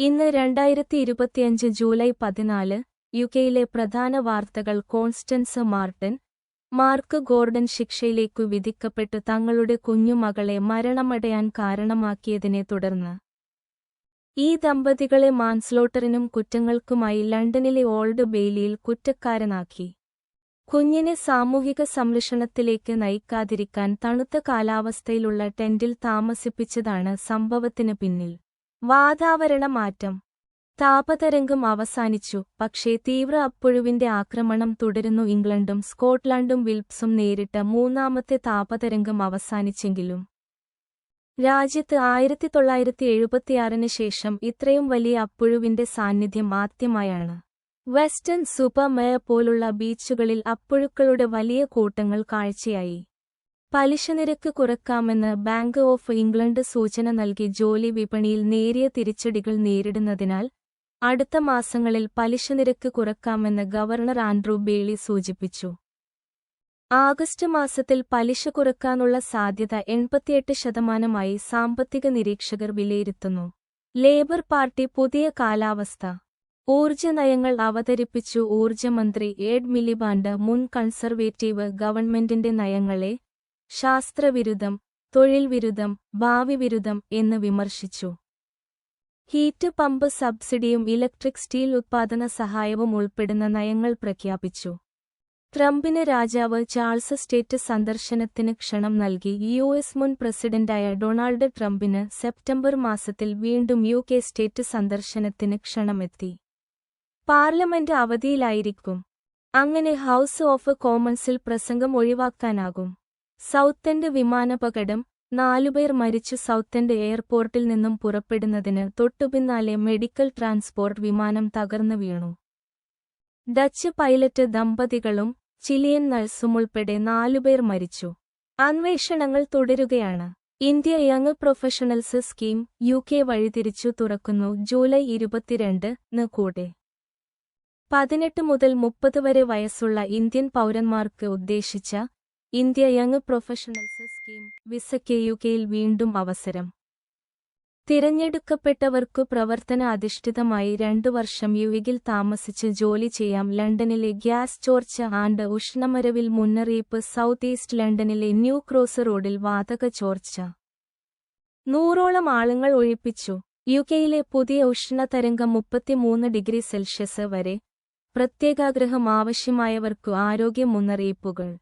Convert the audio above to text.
ഇന്ന് രണ്ടായിരത്തി ഇരുപത്തിയഞ്ച് ജൂലൈ പതിനാല് യുകെയിലെ പ്രധാന വാർത്തകൾ കോൺസ്റ്റൻസ് മാർട്ടിൻ മാർക്ക് ഗോർഡൻ ശിക്ഷയിലേക്കു വിധിക്കപ്പെട്ട് തങ്ങളുടെ കുഞ്ഞുമകളെ മരണമടയാൻ കാരണമാക്കിയതിനെ തുടർന്ന്. ഈ ദമ്പതികളെ മാൻസ്ലോട്ടറിനും കുറ്റങ്ങൾക്കുമായി ലണ്ടനിലെ ഓൾഡ് ബെയിലിയിൽ കുറ്റക്കാരനാക്കി. കുഞ്ഞിനെ സാമൂഹിക സംരക്ഷണത്തിലേക്ക് നയിക്കാതിരിക്കാൻ തണുത്ത കാലാവസ്ഥയിലുള്ള ടെന്റിൽ താമസിപ്പിച്ചതാണ് സംഭവത്തിന് പിന്നിൽ. വാതാവരണ മാറ്റം. താപതരംഗം അവസാനിച്ചു. പക്ഷേ തീവ്ര അപ്പുഴുവിന്റെ ആക്രമണം തുടരുന്നു. ഇംഗ്ലണ്ടും സ്കോട്ട്ലൻഡും വിൽപ്സും നേരിട്ട മൂന്നാമത്തെ താപതരംഗം അവസാനിച്ചെങ്കിലും രാജ്യത്ത് ആയിരത്തി തൊള്ളായിരത്തി എഴുപത്തിയാറിന് ശേഷം ഇത്രയും വലിയ അപ്പുഴുവിന്റെ സാന്നിധ്യം ആദ്യമായാണ്. വെസ്റ്റേൺ സൂപ്പർമേയ പോലുള്ള ബീച്ചുകളിൽ അപ്പുഴുക്കളുടെ വലിയ കൂട്ടങ്ങൾ കാഴ്ചയായി. പലിശനിരക്ക് കുറക്കാമെന്ന് ബാങ്ക് ഓഫ് ഇംഗ്ലണ്ട് സൂചന നൽകി ജോലി വിപണിയിൽ നേരിയ തിരിച്ചടികൾ നേരിടുന്നതിനാൽ അടുത്ത മാസങ്ങളിൽ പലിശനിരക്ക് കുറക്കാമെന്ന് ഗവർണർ ആൻഡ്രൂ ബേളി സൂചിപ്പിച്ചു. ആഗസ്റ്റ് മാസത്തിൽ പലിശ കുറക്കാനുള്ള സാധ്യത എൺപത്തിയെട്ട് ശതമാനമായി സാമ്പത്തിക നിരീക്ഷകർ വിലയിരുത്തുന്നു. ലേബർ പാർട്ടി പുതിയ കാലാവസ്ഥ. ഊർജ നയങ്ങൾ അവതരിപ്പിച്ചു ഊർജമന്ത്രി എഡ് മിലിബാണ്ട് മുൻ കൺസർവേറ്റീവ് ഗവൺമെന്റിന്റെ നയങ്ങളെ ശാസ്ത്രവിരുദ്ധം തൊഴിൽ വിരുദ്ധം ഭാവി വിരുദ്ധം എന്ന് വിമർശിച്ചു. ഹീറ്റ് പമ്പ് സബ്സിഡിയും ഇലക്ട്രിക് സ്റ്റീൽ ഉത്പാദന സഹായവും ഉൾപ്പെടുന്ന നയങ്ങൾ പ്രഖ്യാപിച്ചു. ട്രംപിന് രാജാവ് ചാൾസ് സ്റ്റേറ്റ് സന്ദർശനത്തിന് ക്ഷണം നൽകി. യു എസ് മുൻ പ്രസിഡന്റായ ഡൊണാൾഡ് ട്രംപിന് സെപ്റ്റംബർ മാസത്തിൽ വീണ്ടും യു കെ സ്റ്റേറ്റ് സന്ദർശനത്തിന് ക്ഷണമെത്തി. പാർലമെന്റ് അവധിയിലായിരിക്കും. അങ്ങനെ ഹൗസ് ഓഫ് കോമൺസിൽ പ്രസംഗം ഒഴിവാക്കാനാകും. സൗത്തൻഡ് വിമാനപകടം നാലുപേർ മരിച്ചു സൗത്തൻഡ് എയർപോർട്ടിൽ നിന്നും പുറപ്പെടുന്നതിന് തൊട്ടുപിന്നാലെ മെഡിക്കൽ ട്രാൻസ്പോർട്ട് വിമാനം തകർന്നു വീണു. ഡച്ച് പൈലറ്റ് ദമ്പതികളും ചിലിയൻ നഴ്സും ഉൾപ്പെടെ നാലുപേർ മരിച്ചു. അന്വേഷണങ്ങൾ തുടരുകയാണ്. India young professionals scheme U K വഴിതിരിച്ചു തുറക്കുന്നു ജൂലൈ ഇരുപത്തിരണ്ട് ന് കൂടെ. പതിനെട്ട് മുതൽ മുപ്പത് വരെ വയസ്സുള്ള ഇന്ത്യൻ പൗരന്മാർക്ക് ഉദ്ദേശിച്ച ഇന്ത്യ യങ് പ്രൊഫഷണൽസ് സ്കീം വിസയ്ക്ക് യു കെയിൽ വീണ്ടും അവസരം. തിരഞ്ഞെടുക്കപ്പെട്ടവർക്കു പ്രവർത്തന അധിഷ്ഠിതമായി രണ്ടു വർഷം യുവികിൽ താമസിച്ച് ജോലി ചെയ്യാം. ലണ്ടനിലെ ഗ്യാസ് ചോർച്ച ആൻഡ് ഉഷ്ണമരവിൽ മുന്നറിയിപ്പ് സൗത്ത് ഈസ്റ്റ് ലണ്ടനിലെ ന്യൂ ക്രോസ് റോഡിൽ വാതക ചോർച്ച. നൂറോളം ആളുകൾ ഒഴിപ്പിച്ചു. യുകെയിലെ പുതിയ ഉഷ്ണതരംഗം മുപ്പത്തിമൂന്ന് ഡിഗ്രി സെൽഷ്യസ് വരെ. പ്രത്യേകാഗ്രഹം ആവശ്യമായവർക്കു ആരോഗ്യ മുന്നറിയിപ്പുകൾ.